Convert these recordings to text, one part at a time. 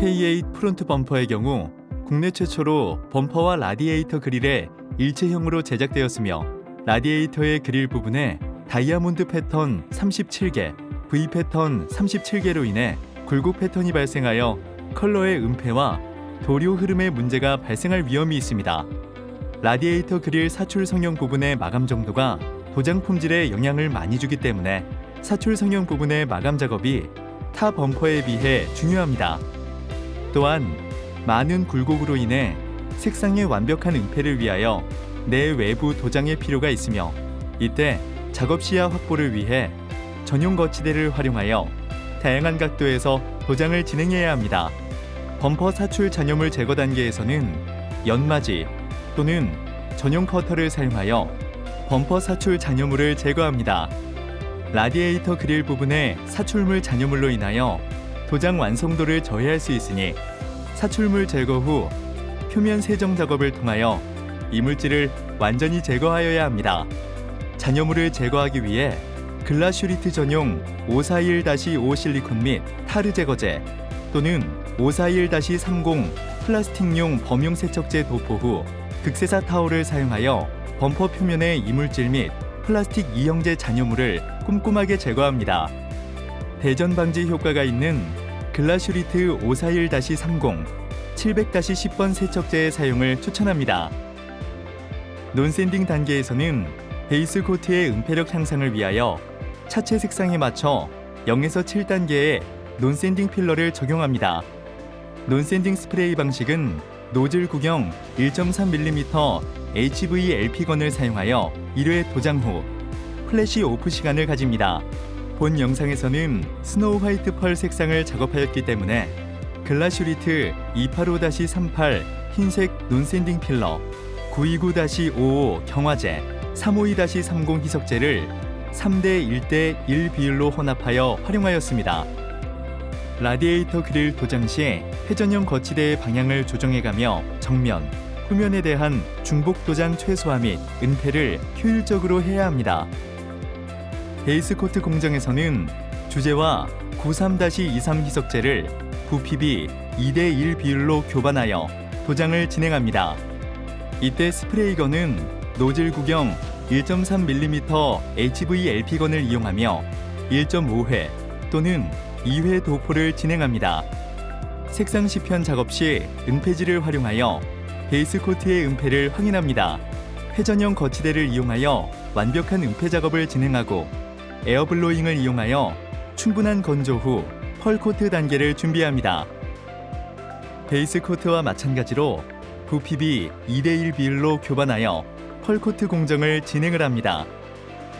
K8 프론트 범퍼의 경우 국내 최초로 범퍼와 라디에이터 그릴에 일체형으로 제작되었으며 라디에이터의 그릴 부분에 다이아몬드 패턴 37개, V 패턴 37개로 인해 굴곡 패턴이 발생하여 컬러의 은폐와 도료 흐름의 문제가 발생할 위험이 있습니다. 라디에이터 그릴 사출 성형 부분의 마감 정도가 도장 품질에 영향을 많이 주기 때문에 사출 성형 부분의 마감 작업이 타 범퍼에 비해 중요합니다. 또한 많은 굴곡으로 인해 색상의 완벽한 은폐를 위하여 내 외부 도장의 필요가 있으며 이때 작업 시야 확보를 위해 전용 거치대를 활용하여 다양한 각도에서 도장을 진행해야 합니다. 범퍼 사출 잔여물 제거 단계에서는 연마지 또는 전용 커터를 사용하여 범퍼 사출 잔여물을 제거합니다. 라디에이터 그릴 부분의 사출물 잔여물로 인하여 도장 완성도를 저해할 수 있으니 사출물 제거 후 표면 세정 작업을 통하여 이물질을 완전히 제거하여야 합니다. 잔여물을 제거하기 위해 글라슈리트 전용 541-5 실리콘 및 타르 제거제 또는 541-30 플라스틱용 범용 세척제 도포 후 극세사 타올을 사용하여 범퍼 표면의 이물질 및 플라스틱 이형제 잔여물을 꼼꼼하게 제거합니다. 대전 방지 효과가 있는 글라슈리트 541-30 700-10번 세척제의 사용을 추천합니다. 논샌딩 단계에서는 베이스 코트의 은폐력 향상을 위하여 차체 색상에 맞춰 0에서 7단계의 논샌딩 필러를 적용합니다. 논샌딩 스프레이 방식은 노즐 구경 1.3mm HV LP건을 사용하여 1회 도장 후 플래시 오프 시간을 가집니다. 본 영상에서는 스노우 화이트 펄 색상을 작업하였기 때문에 글라슈리트 285-38 흰색 논샌딩 필러 929-55 경화제 352-30 희석제를 3대 1대 1 비율로 혼합하여 활용하였습니다. 라디에이터 그릴 도장 시 회전형 거치대의 방향을 조정해가며 정면, 후면에 대한 중복 도장 최소화 및 은폐를 효율적으로 해야 합니다. 베이스 코트 공정에서는 주제와 93-23 희석제를 부피비 2대1 비율로 교반하여 도장을 진행합니다. 이때 스프레이건은 노즐 구경 1.3mm HV LP건을 이용하며 1.5회 또는 2회 도포를 진행합니다. 색상 시편 작업 시 은폐지를 활용하여 베이스 코트의 은폐를 확인합니다. 회전형 거치대를 이용하여 완벽한 은폐 작업을 진행하고 에어블로잉을 이용하여 충분한 건조 후 펄 코트 단계를 준비합니다. 베이스 코트와 마찬가지로 부피비 2대1 비율로 교반하여 펄 코트 공정을 진행을 합니다.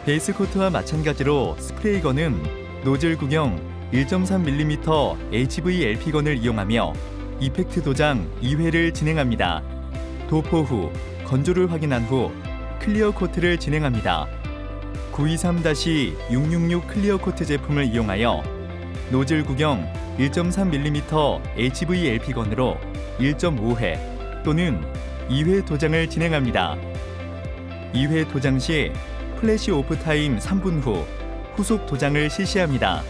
베이스 코트와 마찬가지로 스프레이건은 노즐 구경 1.3mm HV LP건을 이용하며 이펙트 도장 2회를 진행합니다. 도포 후 건조를 확인한 후 클리어 코트를 진행합니다. 923-666 클리어 코트 제품을 이용하여 노즐 구경 1.3mm HV LP건으로 1.5회 또는 2회 도장을 진행합니다. 2회 도장 시 플래시 오프 타임 3분 후 후속 도장을 실시합니다.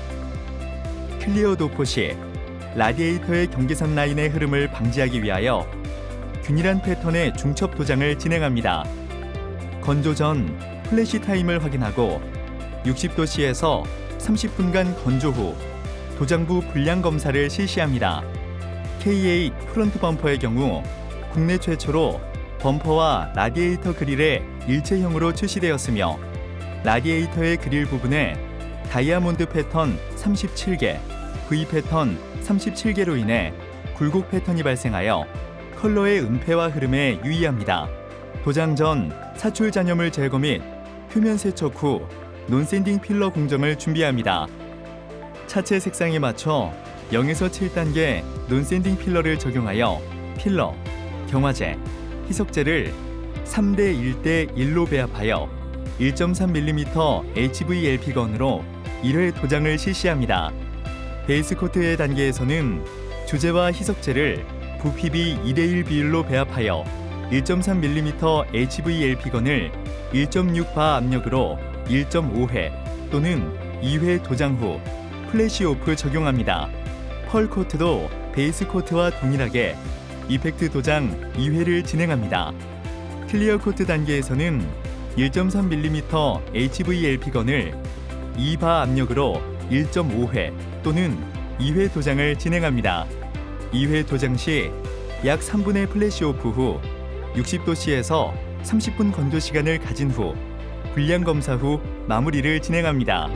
클리어 도포 시 라디에이터의 경계선 라인의 흐름을 방지하기 위하여 균일한 패턴의 중첩 도장을 진행합니다. 건조 전 플래시 타임을 확인하고 60도씨에서 30분간 건조 후 도장부 불량 검사를 실시합니다. K8 프론트 범퍼의 경우 국내 최초로 범퍼와 라디에이터 그릴에 일체형으로 출시되었으며 라디에이터의 그릴 부분에 다이아몬드 패턴 37개, V 패턴 37개로 인해 굴곡 패턴이 발생하여 컬러의 은폐와 흐름에 유의합니다. 도장 전 사출 잔여물 제거 및 표면 세척 후 논샌딩 필러 공정을 준비합니다. 차체 색상에 맞춰 0에서 7단계 논샌딩 필러를 적용하여 필러, 경화제, 희석제를 3대 1대 1로 배합하여 1.3mm HVLP건으로 1회 도장을 실시합니다. 베이스 코트의 단계에서는 주제와 희석제를 부피비 2대 1 비율로 배합하여 1.3mm HVLP건을 1.6바 압력으로 1.5회 또는 2회 도장 후 플래시 오프 적용합니다. 펄 코트도 베이스 코트와 동일하게 이펙트 도장 2회를 진행합니다. 클리어 코트 단계에서는 1.3mm HVLP건을 2바 압력으로 1.5회 또는 2회 도장을 진행합니다. 2회 도장 시 약 3분의 플래시 오프 후 60도씨에서 30분 건조 시간을 가진 후 불량 검사 후 마무리를 진행합니다.